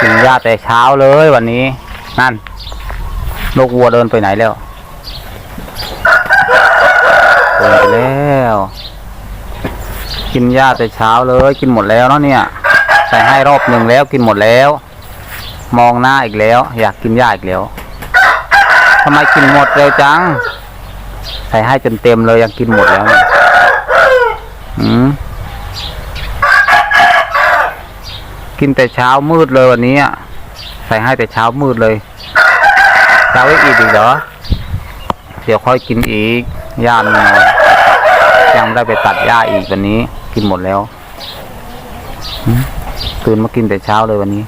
กินหญ้าแต่เช้าเลยวันนี้ นั่นลูกวัวเดินไปไหนแล้วเดินไปแล้ว กินหญ้าแต่เช้าเลย กินหมดแล้วเนาะเนี่ยใส่ให้รอบหนึ่งแล้วกินหมดแล้ว มองหน้าอีกแล้ว อยากกินหญ้าอีกแล้วทำไมกินหมดเร็วจัง ใส่ให้จนเต็มเลยยังกินหมดแล้วเนี่ยอืม กินแต่เช้ามืดเลยวันนี้อะใส่ให้แต่เช้ามืดเลยจะเอาไว้อีกอีกเหรอ เดี๋ยวค่อยกินอีกหญ้ามนน้อยยังไม่ได้ไปตัดหญ้าอีกวันนี้ กินหมดแล้วตื่นมากินแต่เช้าเลยวันนี้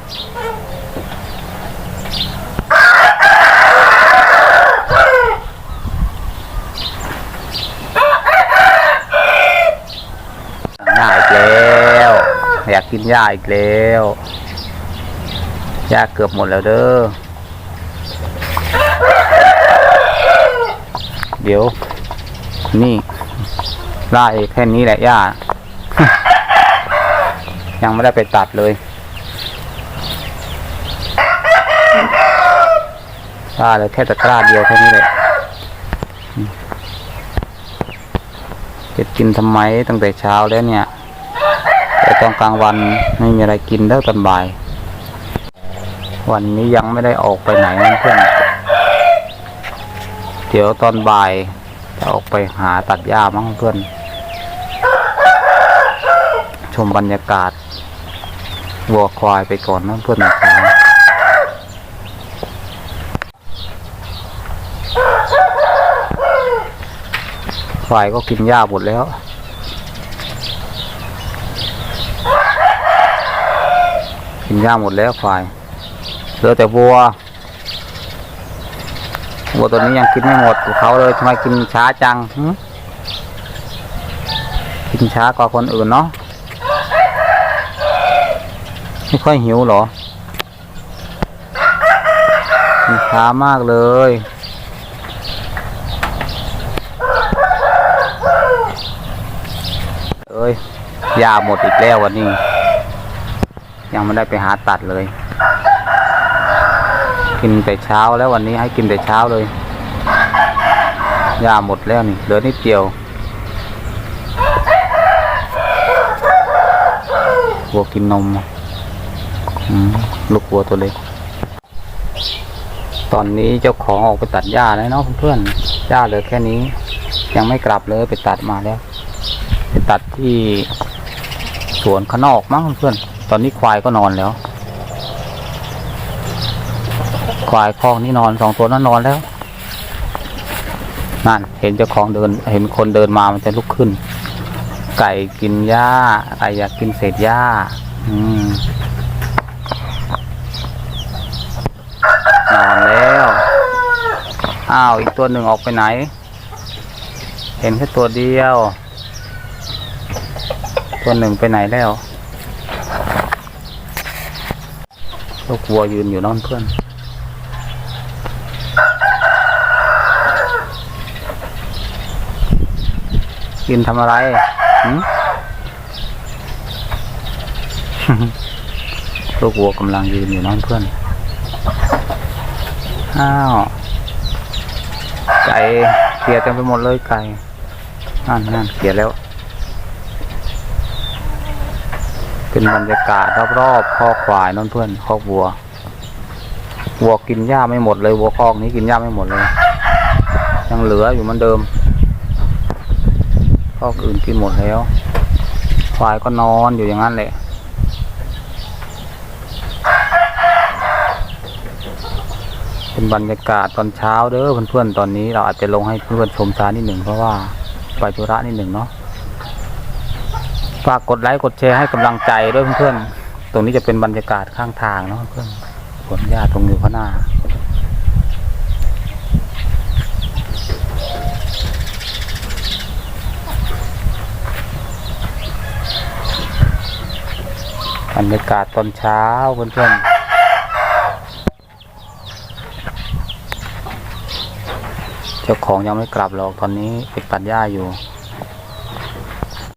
หญ้าอีกแล้ว อยากกินหญ้าอีกแล้วหญ้าเกือบหมดแล้วเด้อ เดี๋ยว นี่ไล่แค่นี้แหละหญ้า ยังไม่ได้ไปตัดเลยล่าเลยแค่ตะกร้าเดียวแค่นี้แหละจะกินทำไมตั้งแต่เช้าแล้วเนี่ย แต่ตอนกลางวันไม่มีอะไรกินแล้วตอนบ่าย วันนี้ยังไม่ได้ออกไปไหนนะเพื่อนเดี๋ยวตอนบ่ายจะออกไปหาตัดหญ้ามั้งเพื่อน ชมบรรยากาศวัวควายไปก่อนนะเพื่อนนะครับควายก็กินหญ้าหมดแล้ว กินหญ้าหมดแล้วควายเหลือแต่วัววัวตัวนี้ยังกินไม่หมดเขาเลยทำไมกินช้าจังกินช้ากว่าคนอื่นเนาะไม่ค่อยหิวหรอกินช้ามากเลยเอ้ยยาหมดอีกแล้ววันนี้ ยังไม่ได้ไปหาตัดเลย กินแต่เช้าแล้ววันนี้ให้กินแต่เช้าเลยยาหมดแล้วนี่เหลือนิดเดียววัวกินนมลูกวัวตัวเล็กตอนนี้เจ้าของออกไปตัดหญ้าแล้วเนาะเพื่อนๆหญ้าเหลือแค่นี้ ยังไม่กลับเลยไปตัดมาแล้ว ไปตัดที่สวนข้างนอกมั้งเพื่อนๆ ตอนนี้ควายก็นอนแล้ว ควายคลอกนี่นอนสองตัวนั้นนอนแล้ว นั่น เห็นเจ้าของเดิน เห็นคนเดินมามันจะลุกขึ้น ไก่กินหญ้าไก่อยากกินเศษหญ้า อืมนอนแล้ว อ้าว อีกตัวหนึ่งออกไปไหน เห็นแค่ตัวเดียว ตัวหนึ่งไปไหนแล้ว ลูกวัวยืนอยู่นอนเพื่อนกินทำอะไรหืมลูกวัวกำลังยืนอยู่นั่นเพื่อน อ้าว ไก่เกลียดเต็มไปหมดเลยไก่นั่นนั่นเกลียดแล้ว เป็นบรรยากาศรอบๆคอกควายนั่นเพื่อนคอกวัว วัวกินหญ้าไม่หมดเลยวัวคอกนี้กินหญ้าไม่หมดเลย ยังเหลืออยู่เหมือนเดิมคอกอื่นกินหมดแล้ว ควายก็นอนอยู่อย่างนั้นแหละเป็นบรรยากาศตอนเช้าเด้อเพื่อนๆตอนนี้เราอาจจะลงให้เพื่อนชมช้านิดหนึ่งเพราะว่าไปธุระนิดหนึ่งเนาะ ฝากกดไลค์กดแชร์ให้กำลังใจด้วยเพื่อนๆ ตรงนี้จะเป็นบรรยากาศข้างทางเนาะเพื่อนสวนหญ้าตรงอยู่ข้างหน้า บรรยากาศตอนเช้าเพื่อนๆเจ้าของยังไม่กลับหรอกตอนนี้ไปตัดหญ้าอยู่